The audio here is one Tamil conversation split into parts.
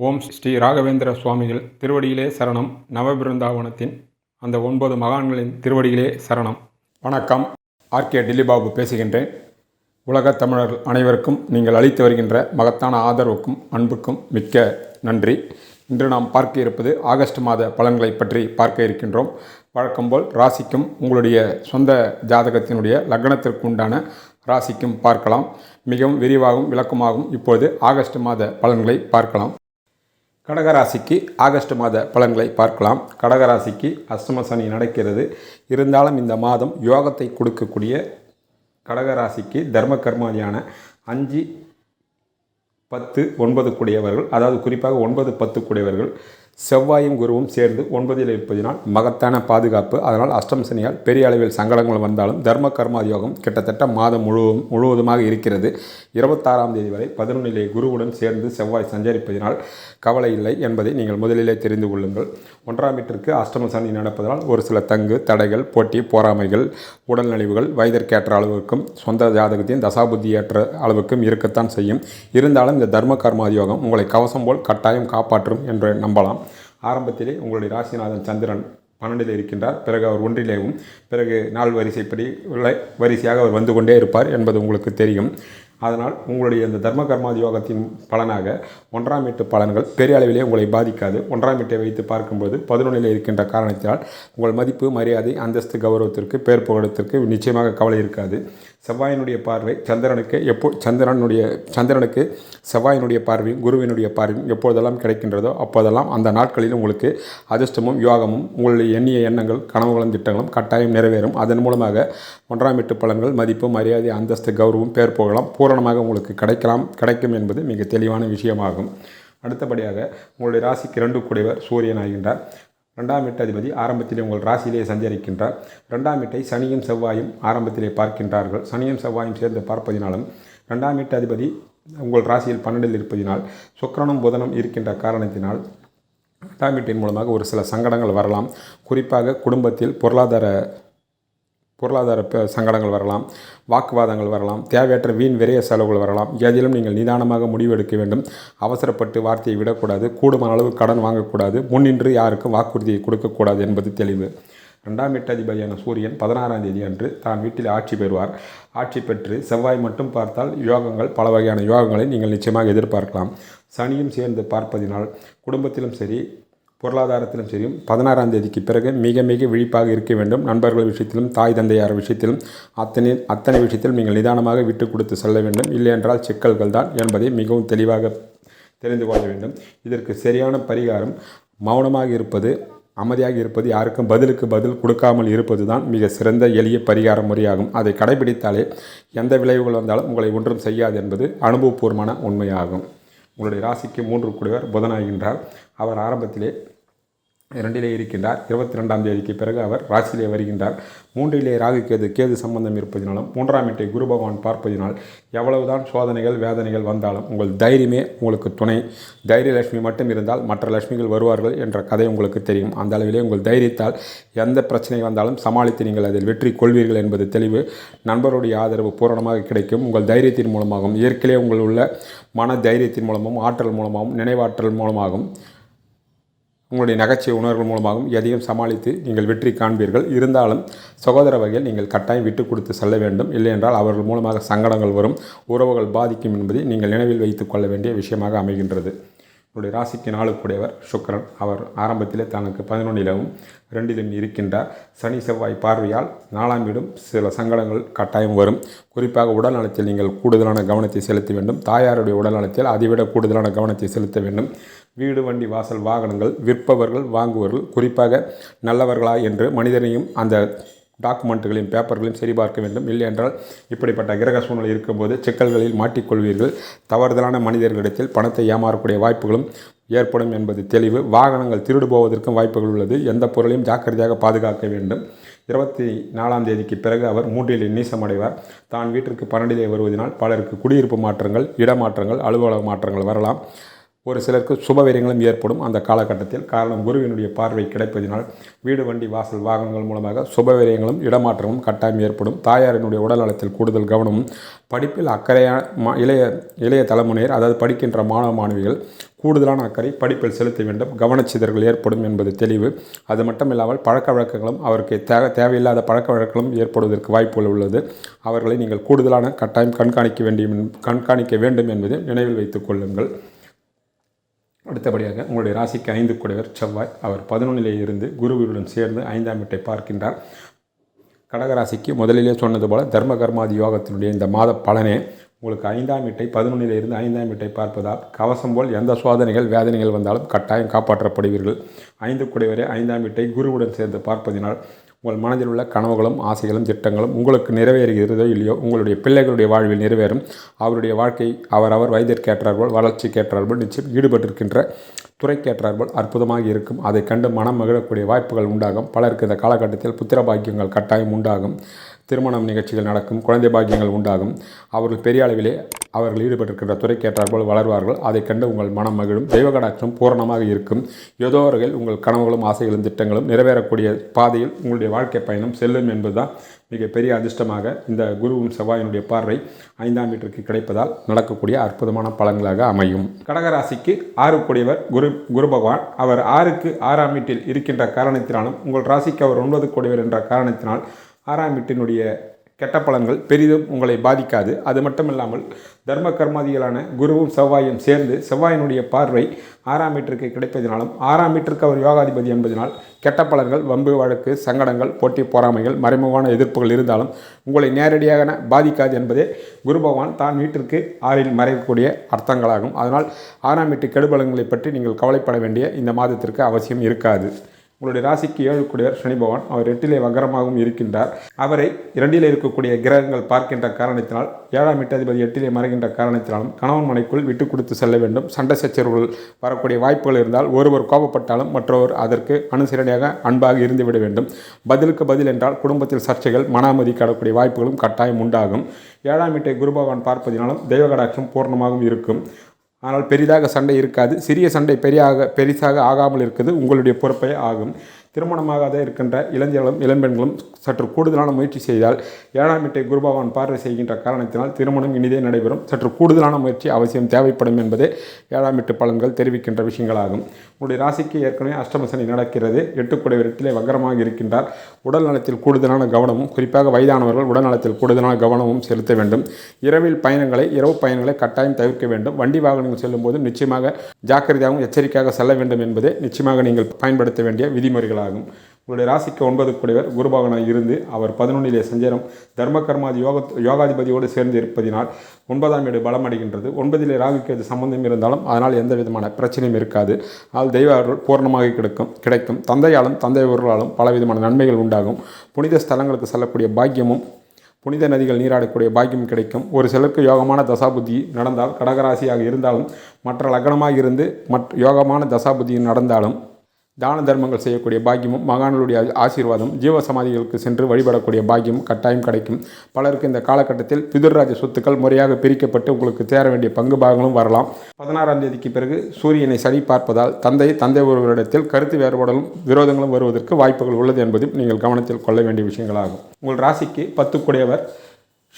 ஓம் ஸ்ரீ ராகவேந்திர சுவாமிகள் திருவடியிலே சரணம். நவபிருந்தாவனத்தின் அந்த ஒன்பது மகான்களின் திருவடியிலே சரணம். வணக்கம். ஆர்கே டில்லிபாபு பேசுகின்றேன். உலகத் தமிழர் அனைவருக்கும் நீங்கள் அளித்து வருகின்ற மகத்தான ஆதரவுக்கும் அன்புக்கும் மிக்க நன்றி. இன்று நாம் பார்க்க இருப்பது ஆகஸ்ட் மாத பலன்களை பற்றி பார்க்க இருக்கின்றோம். வழக்கம்போல் ராசிக்கும் உங்களுடைய சொந்த ஜாதகத்தினுடைய லக்னத்திற்கு உண்டான ராசிக்கும் பார்க்கலாம். மிகவும் விரிவாகவும் விளக்கமாகவும் இப்பொழுது ஆகஸ்ட் மாத பலன்களை பார்க்கலாம். கடகராசிக்கு ஆகஸ்ட் மாத பலன்களை பார்க்கலாம். கடகராசிக்கு அஷ்டம சனி நடக்கிறது. இருந்தாலும் இந்த மாதம் யோகத்தை கொடுக்கக்கூடிய கடகராசிக்கு தர்ம கர்மாதியான அஞ்சு பத்து ஒன்பது கூடியவர்கள் அதாவது குறிப்பாக ஒன்பது பத்து கூடியவர்கள் செவ்வாயும் குருவும் சேர்ந்து ஒன்பதில் இருப்பதினால் மகத்தான பாதுகாப்பு. அதனால் அஷ்டம் சனியால் பெரிய அளவில் சங்கடங்கள் வந்தாலும் தர்ம கர்மா யோகம் கிட்டத்தட்ட மாதம் முழுவதும் முழுவதுமாக இருக்கிறது. இருபத்தாறாம் தேதி வரை பதினொன்றிலே குருவுடன் சேர்ந்து செவ்வாய் சஞ்சரிப்பதினால் கவலை இல்லை என்பதை நீங்கள் முதலிலே தெரிந்து கொள்ளுங்கள். ஒன்றாம் வீட்டிற்கு அஷ்டம சனி நடப்பதனால் ஒரு சில தங்கு தடைகள் போட்டி போராமைகள் உடல்நலிவுகள் வயதிற்கேற்ற அளவுக்கும் சொந்த ஜாதகத்தின் தசாபுத்தி ஏற்ற அளவுக்கும் இருக்கத்தான் செய்யும். இருந்தாலும் இந்த தர்ம கர்மா யோகம் உங்களை கவசம் போல் கட்டாயம் காப்பாற்றும் என்று நம்பலாம். ஆரம்பத்திலே உங்களுடைய ராசிநாதன் சந்திரன் பன்னெண்டில் இருக்கின்றார். பிறகு அவர் ஒன்றிலேயும் பிறகு நாள் வரிசைப்படி உள்ள வரிசையாக அவர் வந்து கொண்டே இருப்பார் என்பது உங்களுக்கு தெரியும். அதனால் உங்களுடைய இந்த தர்ம கர்மாதி யோகத்தின் பலனாக ஒன்றாம் வீட்டு பலன்கள் பெரிய அளவிலே உங்களை பாதிக்காது. ஒன்றாம் வீட்டை வைத்து பார்க்கும்போது பதினொன்றில் இருக்கின்ற காரணத்தினால் உங்கள் மதிப்பு மரியாதை அந்தஸ்து கௌரவத்திற்கு பேர் புகழத்திற்கு நிச்சயமாக கவலை இருக்காது. செவ்வாயினுடைய பார்வை சந்திரனுக்கு எப்போ சந்திரனுடைய சந்திரனுக்கு செவ்வாயினுடைய பார்வையும் குருவினுடைய பார்வையும் எப்பொழுதெல்லாம் கிடைக்கின்றதோ அப்போதெல்லாம் அந்த நாட்களில் உங்களுக்கு அதிர்ஷ்டமும் யோகமும் உங்களுடைய எண்ணிய எண்ணங்கள் கனவுகளும் திட்டங்களும் கட்டாயம் நிறைவேறும். அதன் மூலமாக ஒன்றாம் வீட்டு பலன்கள் மதிப்பு மரியாதை அந்தஸ்து கௌரவம் பேர் போகலாம் பூரணமாக உங்களுக்கு கிடைக்கலாம் கிடைக்கும் என்பது மிக தெளிவான விஷயமாகும். அடுத்தபடியாக உங்களுடைய ராசிக்கு இரண்டு கூடியவர் சூரியன் ஆகின்றார். ரெண்டாம் வீட்டு அதிபதி ஆரம்பத்திலே உங்கள் ராசியிலே சஞ்சரிக்கின்றார். ரெண்டாம் வீட்டை சனியும் செவ்வாயும் ஆரம்பத்திலே பார்க்கின்றார்கள். சனியும் செவ்வாயும் சேர்ந்து பார்ப்பதினாலும் ரெண்டாம் வீட்டு அதிபதி உங்கள் ராசியில் பன்னெண்டில் இருப்பதினால் சுக்கிரனும் புதனும் இருக்கின்ற காரணத்தினால் ரெண்டாம் வீட்டின் மூலமாக ஒரு சில சங்கடங்கள் வரலாம். குறிப்பாக குடும்பத்தில் பொருளாதார பொருளாதார சங்கடங்கள் வரலாம் வாக்குவாதங்கள் வரலாம் தேவையற்ற வீண் விரைய செலவுகள் வரலாம். எதிலும் நீங்கள் நிதானமாக முடிவெடுக்க வேண்டும். அவசரப்பட்டு வார்த்தையை விடக்கூடாது கூடுமான அளவு கடன் வாங்கக்கூடாது முன்னின்று யாருக்கும் வாக்குறுதியை கொடுக்கக்கூடாது என்பது தெளிவு. ரெண்டாம் எட்டாதிபதியான சூரியன் பதினாறாம் தேதி அன்று தான் வீட்டில் ஆட்சி பெறுவார். ஆட்சி பெற்று செவ்வாய் மட்டும் பார்த்தால் யோகங்கள் பல வகையான யோகங்களை நீங்கள் நிச்சயமாக எதிர்பார்க்கலாம். சனியும் சேர்ந்து பார்ப்பதினால் குடும்பத்திலும் சரி பொருளாதாரத்திலும் சரியும். பதினாறாம் தேதிக்கு பிறகு மிக மிக விழிப்பாக இருக்க வேண்டும். நண்பர்கள் விஷயத்திலும் தாய் தந்தையார் விஷயத்திலும் அத்தனை அத்தனை விஷயத்திலும் நீங்கள் நிதானமாக விட்டு கொடுத்து செல்ல வேண்டும். இல்லை என்றால் சிக்கல்கள் தான் என்பதை மிகவும் தெளிவாக தெரிந்து கொள்ள வேண்டும். இதற்கு சரியான பரிகாரம் மௌனமாக இருப்பது அமைதியாக இருப்பது யாருக்கும் பதிலுக்கு பதில் கொடுக்காமல் இருப்பது தான் மிக சிறந்த எளிய பரிகார முறையாகும். அதை கடைபிடித்தாலே எந்த விளைவுகள் வந்தாலும் உங்களை ஒன்றும் செய்யாது என்பது அனுபவபூர்வமான உண்மையாகும். உங்களுடைய ராசிக்கு மூன்று கூடியவர் புதனாகின்றார். அவர் ஆரம்பத்திலே இரண்டிலே இருக்கின்றார். இருபத்தி ரெண்டாம் தேதிக்கு பிறகு அவர் ராசியிலே வருகின்றார். மூன்றிலே ராகு கேது கேது சம்பந்தம் இருப்பதினாலும் மூன்றாம் வீட்டை குரு பகவான் பார்ப்பதினால் எவ்வளவுதான் சோதனைகள் வேதனைகள் வந்தாலும் உங்கள் தைரியமே உங்களுக்கு துணை. தைரிய லட்சுமி மட்டும் இருந்தால் மற்ற லட்சுமிகள் வருவார்கள் என்ற கதை உங்களுக்கு தெரியும். அந்த அளவிலே உங்கள் தைரியத்தால் எந்த பிரச்சனை வந்தாலும் சமாளித்து நீங்கள் அதில் வெற்றி கொள்வீர்கள் என்பது தெளிவு. நண்பருடைய ஆதரவு பூரணமாக கிடைக்கும். உங்கள் தைரியத்தின் மூலமாகவும் இயற்கையிலே உங்கள் உள்ள மன தைரியத்தின் மூலமும் ஆற்றல் மூலமாகவும் நினைவாற்றல் மூலமாகவும் உங்களுடைய நகைச்சுவை உணர்வுகள் மூலமாகவும் எதையும் சமாளித்து நீங்கள் வெற்றி காண்பீர்கள். இருந்தாலும் சகோதர வகையில் நீங்கள் கட்டாயம் விட்டு கொடுத்து செல்ல வேண்டும். இல்லை என்றால் அவர்கள் மூலமாக சங்கடங்கள் வரும். உறவுகள் பாதிக்கும் என்பதை நீங்கள் நினைவில் வைத்துக் கொள்ள வேண்டிய விஷயமாக அமைகின்றது. உங்களுடைய ராசிக்கு நாளுக்குடையவர் சுக்கரன். அவர் ஆரம்பத்திலே தனக்கு பதினொன்றிலவும் ரெண்டிலும் இருக்கின்றார். சனி செவ்வாய் பார்வையால் நாலாம் வீடும் சில சங்கடங்கள் கட்டாயம் வரும். குறிப்பாக உடல் நலத்தில் நீங்கள் கூடுதலான கவனத்தை செலுத்த வேண்டும். தாயாருடைய உடல் நலத்தில் அதைவிட கூடுதலான கவனத்தை செலுத்த வேண்டும். வீடு வண்டி வாசல் வாகனங்கள் விற்பவர்கள் வாங்குவர்கள் குறிப்பாக நல்லவர்களா என்று மனிதனையும் அந்த டாக்குமெண்ட்டுகளையும் பேப்பர்களையும் சரிபார்க்க வேண்டும். இல்லை என்றால் இப்படிப்பட்ட கிரக சூழ்நிலை இருக்கும்போது சிக்கல்களில் மாட்டிக்கொள்வீர்கள். தவறுதலான மனிதர்களிடத்தில் பணத்தை ஏமாறக்கூடிய வாய்ப்புகளும் ஏற்படும் என்பது தெளிவு. வாகனங்கள் திருடு போவதற்கும் வாய்ப்புகள் உள்ளது. எந்த பொருளையும் ஜாக்கிரதையாக பாதுகாக்க வேண்டும். இருபத்தி நாலாம் தேதிக்கு பிறகு அவர் மூன்றிலே நீசமடைவார். தான் வீட்டிற்கு பன்னெண்டிலே வருவதனால் பலருக்கு குடியிருப்பு மாற்றங்கள் இடமாற்றங்கள் அலுவலக மாற்றங்கள் வரலாம். ஒரு சிலருக்கு சுபவீரியங்களும் ஏற்படும். அந்த காலகட்டத்தில் காரணம் குருவினுடைய பார்வை கிடைப்பதினால் வீடு வண்டி வாசல் வாகனங்கள் மூலமாக சுபவீரியங்களும் இடமாற்றமும் கட்டாயம் ஏற்படும். தாயாரினுடைய உடல்நலத்தில் கூடுதல் கவனமும் படிப்பில் அக்கறையான மா இளைய இளைய தலைமுறையர் அதாவது படிக்கின்ற மாணவ மாணவிகள் கூடுதலான அக்கறை படிப்பில் செலுத்த வேண்டும். கவனச்சிதறல் ஏற்படும் என்பது தெளிவு. அது மட்டும் இல்லாமல் பழக்க வழக்கங்களும் அவருக்கு தேவை தேவையில்லாத பழக்க வழக்கங்களும் ஏற்படுவதற்கு வாய்ப்புகள் உள்ளது. அவர்களை நீங்கள் கூடுதலான கட்டாயம் கண்காணிக்க வேண்டியும் கண்காணிக்க வேண்டும் என்பதை நினைவில் வைத்துக் கொள்ளுங்கள். அடுத்தபடியாக உங்களுடைய ராசிக்கு ஐந்து குடைவர் செவ்வாய். அவர் பதினொன்னிலே இருந்து குருவினுடன் சேர்ந்து ஐந்தாம் வீட்டை பார்க்கின்றார். கடகராசிக்கு முதலிலே சொன்னது போல தர்ம கர்மாதி யோகத்தினுடைய இந்த மாத பலனே உங்களுக்கு ஐந்தாம் வீட்டை பதினொன்றில் இருந்து ஐந்தாம் வீட்டை பார்ப்பதால் கவசம் போல் எந்த சோதனைகள் வேதனைகள் வந்தாலும் கட்டாயம் காப்பாற்றப்படுவீர்கள். ஐந்து குடைவரை ஐந்தாம் வீட்டை குருவுடன் சேர்ந்து பார்ப்பதினால் உங்கள் மனதில் உள்ள கனவுகளும் ஆசைகளும் திட்டங்களும் உங்களுக்கு நிறைவேறுகிறதோ இல்லையோ உங்களுடைய பிள்ளைகளுடைய வாழ்வில் நிறைவேறும். அவருடைய வாழ்க்கை அவரவர் வயதிற்கேற்றார்கள் வளர்ச்சிக்கேற்றார்கள் நிச்சயம் ஈடுபட்டிருக்கின்ற துறைக்கேற்றார்கள் அற்புதமாக இருக்கும். அதை கண்டு மனம் மகிழக்கூடிய வாய்ப்புகள் உண்டாகும். பலருக்கு இந்த காலகட்டத்தில் புத்திர பாக்கியங்கள் கட்டாயம் உண்டாகும். திருமணம் நிகழ்ச்சிகள் நடக்கும். குழந்தை பாக்கியங்கள் உண்டாகும். அவர்கள் பெரிய அளவிலே அவர்கள் ஈடுபட்டிருக்கின்ற துறைக்கேற்றார்கள் வளர்வார்கள். அதை கண்டு உங்கள் மனம் மகிழும். தெய்வ கடாட்சம் பூரணமாக இருக்கும். ஏதோ வகையில் உங்கள் கனவுகளும் ஆசைகளும் திட்டங்களும் நிறைவேறக்கூடிய பாதையில் உங்களுடைய வாழ்க்கை பயணம் செல்லும் என்பதுதான் மிகப்பெரிய அதிர்ஷ்டமாக இந்த குருவும் செவ்வாயினுடைய பார்வை ஐந்தாம் வீட்டிற்கு கிடைப்பதால் நடக்கக்கூடிய அற்புதமான பலன்களாக அமையும். கடகராசிக்கு ஆறு கூடியவர் குரு குரு பகவான். அவர் ஆறுக்கு ஆறாம் வீட்டில் இருக்கின்ற காரணத்தினாலும் உங்கள் ராசிக்கு அவர் ஒன்பது கூடியவர் என்ற காரணத்தினால் ஆறாம் வீட்டினுடைய கெட்ட பலன்கள் பெரிதும் உங்களை பாதிக்காது. அது மட்டும் இல்லாமல் தர்ம கர்மாதிகளான குருவும் செவ்வாயும் சேர்ந்து செவ்வாயினுடைய பார்வை ஆறாம் வீட்டிற்கு கிடைப்பதினாலும் ஆறாம் மீட்டருக்கு அவர் யோகாதிபதி என்பதனால் கெட்ட பலன்கள் வம்பு வழக்கு சங்கடங்கள் போட்டி பொறாமைகள் மறைமுகமான எதிர்ப்புகள் இருந்தாலும் உங்களை நேரடியாக பாதிக்காது என்பதே குரு பகவான் தான் வீட்டிற்கு ஆறில் மறைக்கக்கூடிய அர்த்தங்களாகும். அதனால் ஆறாம் வீட்டு கெடுபலன்களை பற்றி நீங்கள் கவலைப்பட வேண்டிய இந்த மாதத்திற்கு அவசியம் இருக்காது. உங்களுடைய ராசிக்கு ஏழு கூடியவர் சனி பகவான். அவர் எட்டிலே வக்கரமாகவும் இருக்கின்றார். அவரை இரண்டிலே இருக்கக்கூடிய கிரகங்கள் பார்க்கின்ற காரணத்தினால் ஏழாம் எட்டாதிபதி எட்டிலே மறைகின்ற காரணத்தினாலும் கணவன் மனைக்குள் விட்டு கொடுத்து செல்ல வேண்டும். சண்டை சச்சரவுகள் வரக்கூடிய வாய்ப்புகள் இருந்தால் ஒருவர் கோபப்பட்டாலும் மற்றவர் அதற்கு அனுசரணையாக அன்பாக இருந்துவிட வேண்டும். பதிலுக்கு பதில் என்றால் குடும்பத்தில் சர்ச்சைகள் மன அமைதி கடக்கூடிய வாய்ப்புகளும் கட்டாயம் உண்டாகும். ஏழாம் வீட்டை குருபகவான் பார்ப்பதினாலும் தெய்வ கடாட்சம் பூர்ணமாகவும் இருக்கும். ஆனால் பெரிதாக சண்டை இருக்காது. சிறிய சண்டை பெரியாக பெரிசாக ஆகாமல் இருக்குது உங்களுடைய பொறுப்பே ஆகும். திருமணமாகாத இருக்கின்ற இளைஞர்களும் இளம்பெண்களும் சற்று கூடுதலான முயற்சி செய்தால் ஏழாம் வீட்டை குருபகவான் பார்வை செய்கின்ற காரணத்தினால் திருமணம் இனிதே நடைபெறும். சற்று கூடுதலான முயற்சி அவசியம் தேவைப்படும் என்பதே ஏழாம் வீட்டு பலன்கள் தெரிவிக்கின்ற விஷயங்களாகும். உங்களுடைய ராசிக்கு ஏற்கனவே அஷ்டமசனி நடக்கிறது. எட்டுக்குடை விரட்டிலே வக்கரமாக இருக்கின்றார். உடல் நலத்தில் கூடுதலான கவனமும் குறிப்பாக வயதானவர்கள் உடல் நலத்தில் கூடுதலான கவனமும் செலுத்த வேண்டும். இரவில் பயணங்களை இரவு பயணங்களை கட்டாயம் தவிர்க்க வேண்டும். வண்டி வாகனங்கள் செல்லும்போது நிச்சயமாக ஜாக்கிரதையாகவும் எச்சரிக்கையாக செல்ல வேண்டும் என்பதே நிச்சயமாக நீங்கள் பயன்படுத்த வேண்டிய விதிமுறைகள் ஆகும் உங்களுடைய ராசிக்கு ஒன்பது கூடியவர் குருபகனாக இருந்து அவர் பதினொன்றிலே சஞ்சரம் தர்ம கர்மாதி யோக யோகாதிபதியோடு சேர்ந்து இருப்பதினால் ஒன்பதாம் வீடு பலம் அடைகின்றது. ஒன்பதிலே ராகுக்கு அது சம்பந்தம் இருந்தாலும் அதனால் எந்த விதமான பிரச்சனையும் இருக்காது. ஆனால் தெய்வ அருள் பூர்ணமாக கிடைக்கும் கிடைக்கும். தந்தையாலும் தந்தை உருளாலும் பலவிதமான நன்மைகள் உண்டாகும். புனித ஸ்தலங்களுக்கு செல்லக்கூடிய பாக்கியமும் புனித நதிகள் நீராடக்கூடிய பாக்கியம் கிடைக்கும். ஒரு சிலருக்கு யோகமான தசாபுத்தி நடந்தால் கடகராசியாக இருந்தாலும் மற்ற லக்னமாக இருந்து மற்ற யோகமான தசாபுத்தி நடந்தாலும் தான தர்மங்கள் செய்யக்கூடிய பாக்கியமும் மகான்களுடைய ஆசீர்வாதம் ஜீவ சமாதிகளுக்கு சென்று வழிபடக்கூடிய பாக்கியம் கட்டாயம் கிடைக்கும். பலருக்கு இந்த காலகட்டத்தில் பிதுர்ராஜ சொத்துக்கள் முறையாக பிரிக்கப்பட்டு உங்களுக்கு சேர வேண்டிய பங்கு பாகங்களும் வரலாம். பதினாறாம் தேதிக்கு பிறகு சூரியனை சரி பார்ப்பதால் தந்தை தந்தை ஒருவரிடத்தில் கருத்து வேறுபாடலும் விரோதங்களும் வருவதற்கு வாய்ப்புகள் உள்ளது என்பதும் நீங்கள் கவனத்தில் கொள்ள வேண்டிய விஷயங்களாகும். உங்கள் ராசிக்கு பத்துக்குடையவர்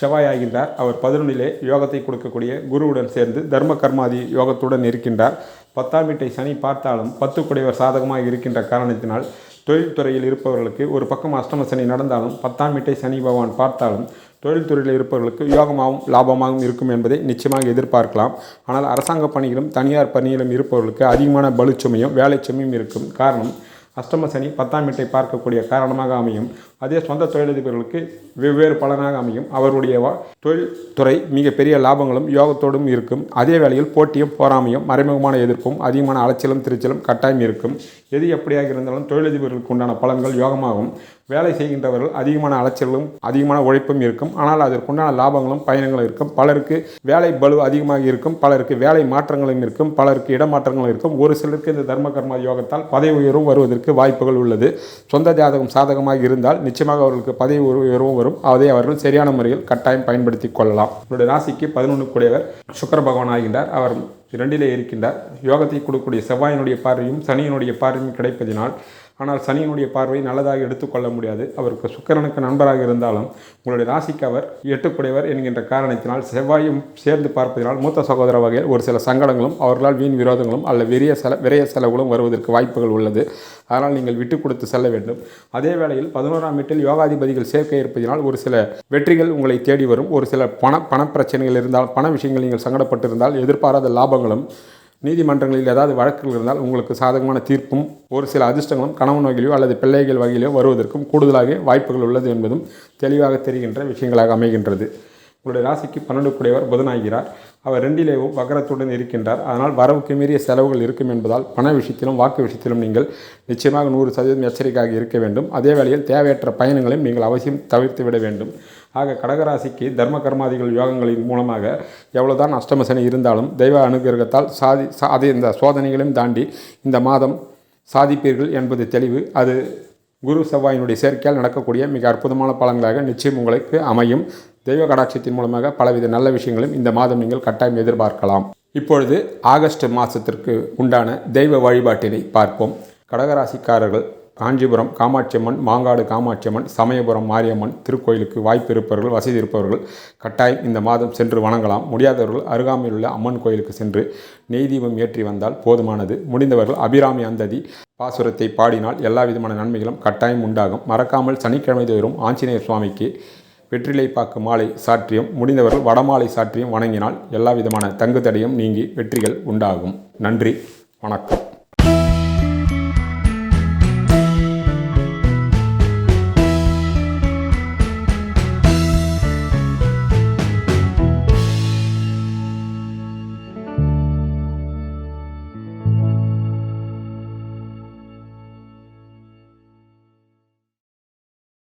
செவ்வாய் ஆகின்றார். அவர் பதினொன்றிலே யோகத்தை கொடுக்கக்கூடிய குருவுடன் சேர்ந்து தர்ம கர்மாதி யோகத்துடன் இருக்கின்றார். பத்தாம் வீட்டை சனி பார்த்தாலும் பத்து குடைவர் சாதகமாக இருக்கின்ற காரணத்தினால் தொழில்துறையில் இருப்பவர்களுக்கு ஒரு பக்கம் அஷ்டம சனி நடந்தாலும் பத்தாம் வீட்டை சனி பகவான் பார்த்தாலும் தொழில்துறையில் இருப்பவர்களுக்கு யோகமாகவும் லாபமாகவும் இருக்கும் என்பதை நிச்சயமாக எதிர்பார்க்கலாம். ஆனால் அரசாங்க பணியிலும் தனியார் பணியிலும் இருப்பவர்களுக்கு அதிகமான பலுச்சுமையும் வேலைச்சுமையும் இருக்கும். காரணம் அஷ்டம சனி பத்தாம் வீட்டை பார்க்கக்கூடிய காரணமாக அமையும். அதே சொந்த தொழிலதிபர்களுக்கு வெவ்வேறு பலனாக அமையும். அவருடைய தொழில் துறை மிகப்பெரிய லாபங்களும் யோகத்தோடும் இருக்கும். அதே வேளையில் போட்டியும் போராமையும் மறைமுகமான எதிர்ப்பும் அதிகமான அலைச்சலும் திருச்சலும் கட்டாயம் இருக்கும். எது எப்படியாக இருந்தாலும் தொழிலதிபர்களுக்கு உண்டான பலன்கள் யோகமாகும். வேலை செய்கின்றவர்கள் அதிகமான அலைச்சலும் அதிகமான உழைப்பும் இருக்கும். ஆனால் அதற்குண்டான லாபங்களும் பயணங்களும் இருக்கும். பலருக்கு வேலை பலு அதிகமாக இருக்கும். பலருக்கு வேலை மாற்றங்களும் இருக்கும். பலருக்கு இடமாற்றங்களும் இருக்கும். ஒரு சிலருக்கு இந்த தர்ம கர்மா யோகத்தால் பதவி உயர்வும் வருவதற்கு வாய்ப்புகள் உள்ளது. சொந்த ஜாதகம் சாதகமாக இருந்தால் நிச்சயமாக அவர்களுக்கு பதவி உயர்வும் வரும். அதை அவர்கள் சரியான முறையில் கட்டாயம் பயன்படுத்தி கொள்ளலாம். உங்களுடைய ராசிக்கு பதினொன்று கூடியவர் சுக்கர பகவான் ஆகின்றார். அவர் இரண்டிலே இருக்கின்றார். யோகத்தை கொடுக்கக்கூடிய செவ்வாயினுடைய பார்வையும் சனியினுடைய பார்வையும் கிடைப்பதினால் ஆனால் சனியினுடைய பார்வை நல்லதாக எடுத்துக்கொள்ள முடியாது. அவருக்கு சுக்கரனுக்கு நண்பராக இருந்தாலும் உங்களுடைய ராசிக்கு அவர் எட்டுக்குடையவர் என்கின்ற காரணத்தினால் செவ்வாயும் சேர்ந்து பார்ப்பதினால் மூத்த சகோதர வகையில் ஒரு சில சங்கடங்களும் அவர்களால் வீண் விரோதங்களும் அல்ல விரிய செல விரைய செலவுகளும் வருவதற்கு வாய்ப்புகள் உள்ளது. அதனால் நீங்கள் விட்டு கொடுத்து செல்ல வேண்டும். அதே வேளையில் பதினோராம் வீட்டில் யோகாதிபதிகள் சேர்க்கை இருப்பதினால் ஒரு சில வெற்றிகள் உங்களை தேடி வரும். ஒரு சில பண பணப்பிரச்சனைகள் இருந்தால் பண விஷயங்கள் நீங்கள் சங்கடப்பட்டிருந்தால் எதிர்பாராத லாபங்களும் நீதிமன்றங்களில் ஏதாவது வழக்குகள் இருந்தால் உங்களுக்கு சாதகமான தீர்ப்பும் ஒரு சில அதிர்ஷ்டங்களும் கணவன் வகையிலோ அல்லது பிள்ளைகள் வகையிலோ வருவதற்கும் கூடுதலாக வாய்ப்புகள் உள்ளது என்பதும் தெளிவாக தெரிகின்ற விஷயங்களாக அமைகின்றது. உங்களுடைய ராசிக்கு பன்னெண்டு கூடியவர் புதனாகிறார். அவர் ரெண்டிலேயும் வக்கரத்துடன் இருக்கின்றார். அதனால் வரவுக்கு மீறிய செலவுகள் இருக்கும் என்பதால் பண விஷயத்திலும் வாக்கு விஷயத்திலும் நீங்கள் நிச்சயமாக நூறு சதவீதம் எச்சரிக்கையாக இருக்க வேண்டும். அதே வேளையில் தேவையற்ற பயணங்களையும் நீங்கள் அவசியம் தவிர்த்து விட வேண்டும். ஆக கடகராசிக்கு தர்ம கர்மாதிகள் யோகங்களின் மூலமாக எவ்வளோதான் அஷ்டமசனி இருந்தாலும் தெய்வ அனுகிரகத்தால் சாதி சா- அது இந்த சோதனைகளையும் தாண்டி இந்த மாதம் சாதிப்பீர்கள் என்பது தெளிவு. அது குரு செவ்வாயினுடைய சேர்க்கையால் நடக்கக்கூடிய மிக அற்புதமான பலன்களாக நிச்சயம் உங்களுக்கு அமையும். தெய்வ கடாட்சியத்தின் மூலமாக பலவித நல்ல விஷயங்களும் இந்த மாதம் நீங்கள் கட்டாயம் எதிர்பார்க்கலாம். இப்பொழுது ஆகஸ்ட் மாதத்திற்கு உண்டான தெய்வ வழிபாட்டினை பார்ப்போம். கடகராசிக்காரர்கள் காஞ்சிபுரம் காமாட்சியம்மன் மாங்காடு காமாட்சியம்மன் சமயபுரம் மாரியம்மன் திருக்கோயிலுக்கு வாய்ப்பு இருப்பவர்கள் வசதி இருப்பவர்கள் கட்டாயம் இந்த மாதம் சென்று வணங்கலாம். முடியாதவர்கள் அருகாமையில் உள்ள அம்மன் கோயிலுக்கு சென்று நெய் தீபம் ஏற்றி வந்தால் போதுமானது. முடிந்தவர்கள் அபிராமி அந்ததி பாசுரத்தை பாடினால் எல்லா விதமான நன்மைகளும் கட்டாயம் உண்டாகும். மறக்காமல் சனிக்கிழமை தோறும் ஆஞ்சநேயர் சுவாமிக்கு வெற்றிலை பாக்கு மாலை சாற்றியும் முடிந்தவர்கள் வடமாலை சாற்றியும் வணங்கினால் எல்லா விதமான தங்கு தடையும் நீங்கி வெற்றிகள் உண்டாகும். நன்றி. வணக்கம்.